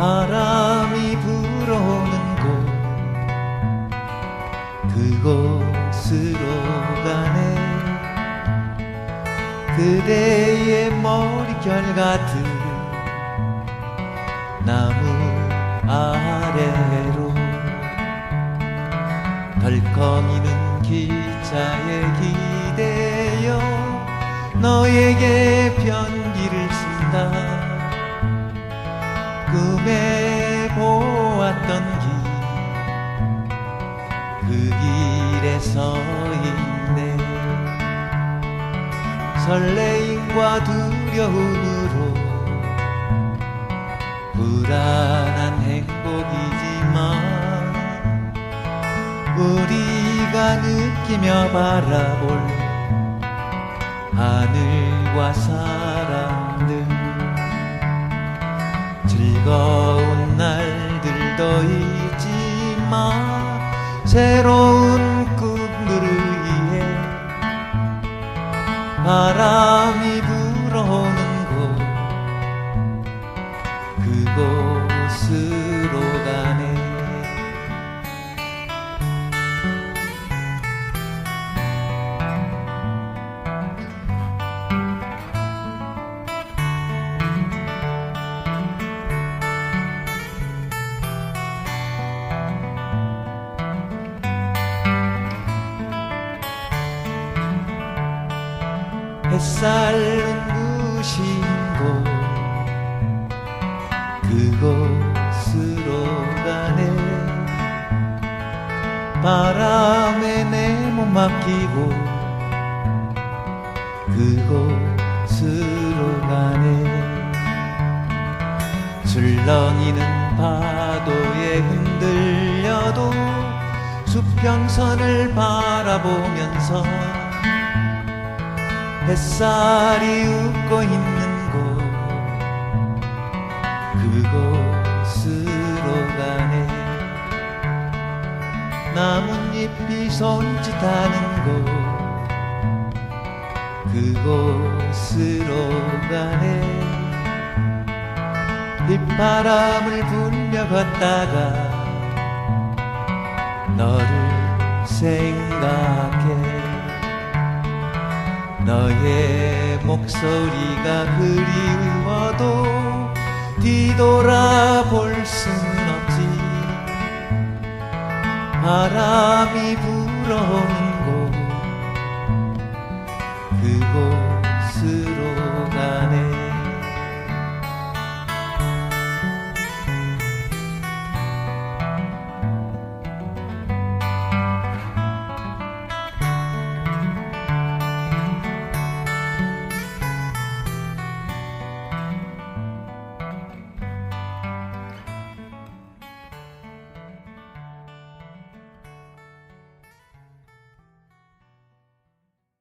바람이 불어오는 곳 그곳으로 가네. 그대의 머릿결 같은 나무 아래로 덜컹이는 기차에 기대어 너에게 편지를 쓴다 꿈에 보았던 길. 그 길에 서 있네. 설레임과 두려움으로 불안한 행복이지만 우리가 느끼며 바라볼 하늘과 사람 즐거운 날들도 있지만 새로운 꿈들을 위해 바람이 불어오는 곳 그곳으로 가네 햇살 눈부신 곳 그곳으로 가네. 바람에 내 몸 맡기고 그곳으로 가네. 술렁이는 파도에 흔들려도 수평선을 바라보면서 햇살이 웃고 있는 곳. 그곳으로 가네. 나뭇잎이 손짓하는 곳. 그곳으로 가네. 빗바람을 불며 걷다가 너를 생각해 너의 목소리가 그리워도 뒤돌아볼 순 없지. 바람이 불어오는 곳 그곳으로 가네.